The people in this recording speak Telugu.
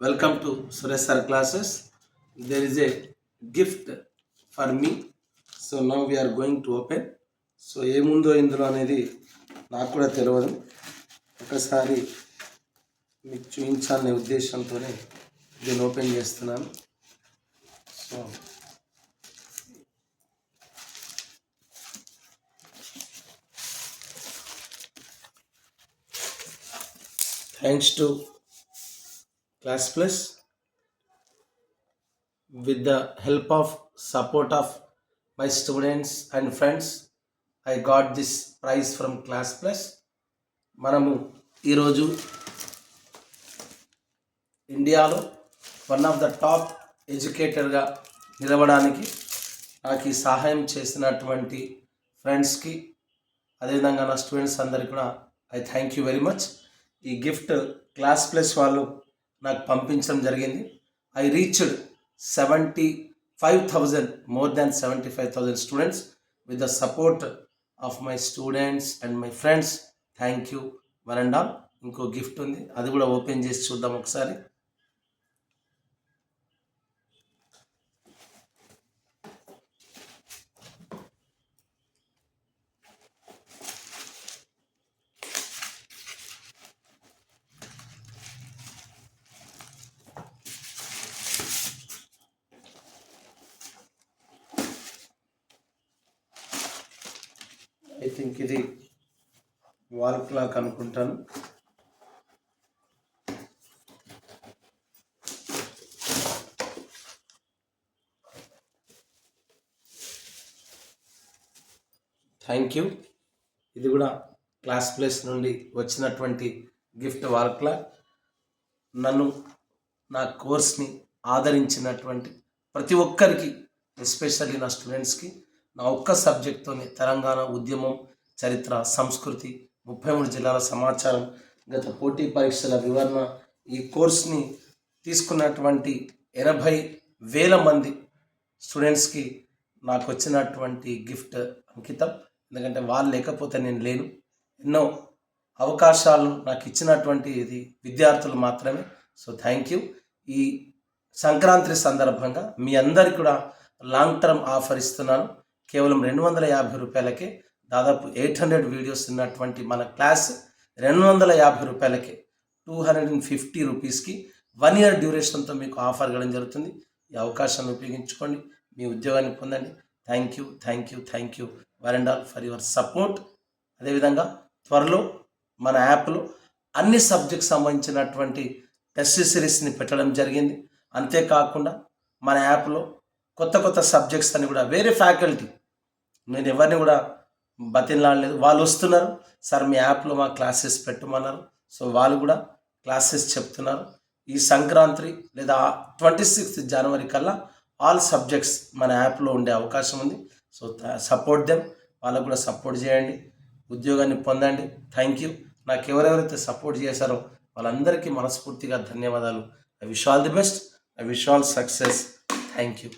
Welcome to Suresh sir classes there is a gift for me so now we are going to open so ఏముందో ఇందులో అనేది నాకు కూడా తెలియదు ఒకసారి మీకు చూపించాలనే ఉద్దేశంతోనే దీన్ని ఓపెన్ చేస్తున్నాను. So thanks to class plus with the help of support of my students and friends i got this prize from class plus మనము ఈరోజు ఇండియాలో వన్ ఆఫ్ ద టాప్ ఎడ్యుకేటర్గా నిలవడానికి నాకు ఈ సహాయం చేసినటువంటి ఫ్రెండ్స్కి అదేవిధంగా నా స్టూడెంట్స్ అందరికీ కూడా I thank you very much. ఈ గిఫ్ట్ క్లాస్ ప్లస్ వాళ్ళు నాకు పంపించడం జరిగింది. I reached seventy five thousand more than seventy five thousand students with the support of my students and my friends thank you వరండా ఇంకో గిఫ్ట్ ఉంది. అది కూడా ఓపెన్ చేసి చూద్దాం ఒకసారి. ఐ థింక్ ఇది వాల్ క్లాక్ అనుకుంటాను థ్యాంక్ యూ ఇది కూడా క్లాస్ ప్లేస్ నుండి వచ్చినటువంటి గిఫ్ట్ వాల్ క్లాక్ నన్ను నా కోర్స్ని ఆదరించినటువంటి ప్రతి ఒక్కరికి ఎస్పెషల్లీ నా స్టూడెంట్స్కి నా ఒక్క సబ్జెక్ట్తోనే తెలంగాణ ఉద్యమం చరిత్ర సంస్కృతి ముప్పై మూడు జిల్లాల సమాచారం గత పోటీ పరీక్షల వివరణ ఈ కోర్స్ని తీసుకున్నటువంటి ఎనభై వేల మంది స్టూడెంట్స్కి నాకు వచ్చినటువంటి గిఫ్ట్ అంకితం. ఎందుకంటే వాళ్ళు లేకపోతే నేను లేను. ఎన్నో అవకాశాలు నాకు ఇచ్చినటువంటి ఇది విద్యార్థులు మాత్రమే. సో థ్యాంక్ యూ ఈ సంక్రాంతి సందర్భంగా మీ అందరికి కూడా లాంగ్ టర్మ్ ఆఫర్ ఇస్తున్నాను. కేవలం రెండు వందల యాభై రూపాయలకే దాదాపు ఎయిట్ హండ్రెడ్ వీడియోస్ ఉన్నటువంటి మన క్లాస్ రెండు వందల యాభై రూపాయలకే టూ హండ్రెడ్ అండ్ ఫిఫ్టీ రూపీస్కి వన్ ఇయర్ డ్యూరేషన్తో మీకు ఆఫర్ ఇవ్వడం జరుగుతుంది. ఈ అవకాశాన్ని ఉపయోగించుకోండి. మీ ఉద్యోగాన్ని పొందండి. Thank you thank you thank you one and all for your support. అదేవిధంగా త్వరలో మన యాప్లో అన్ని సబ్జెక్ట్ సంబంధించినటువంటి టెస్ట్ సిరీస్ని పెట్టడం జరిగింది. అంతేకాకుండా మన యాప్లో కొత్త కొత్త సబ్జెక్ట్స్ అని కూడా వేరే ఫ్యాకల్టీ నేను ఎవరిని కూడా బతిలాడలేదు వాళ్ళు వస్తున్నారు. సార్ మీ యాప్లో మా క్లాసెస్ పెట్టమన్నారు. సో వాళ్ళు కూడా క్లాసెస్ చెప్తున్నారు. ఈ సంక్రాంతి లేదా ట్వంటీ సిక్స్త్ జనవరి కల్లా ఆల్ సబ్జెక్ట్స్ మన యాప్లో ఉండే అవకాశం ఉంది. సో సపోర్ట్ దెమ్ వాళ్ళకు కూడా సపోర్ట్ చేయండి. ఉద్యోగాన్ని పొందండి. థ్యాంక్ యూ నాకు ఎవరెవరైతే సపోర్ట్ చేశారో వాళ్ళందరికీ మనస్ఫూర్తిగా ధన్యవాదాలు. I wish all the best I wish all success thank you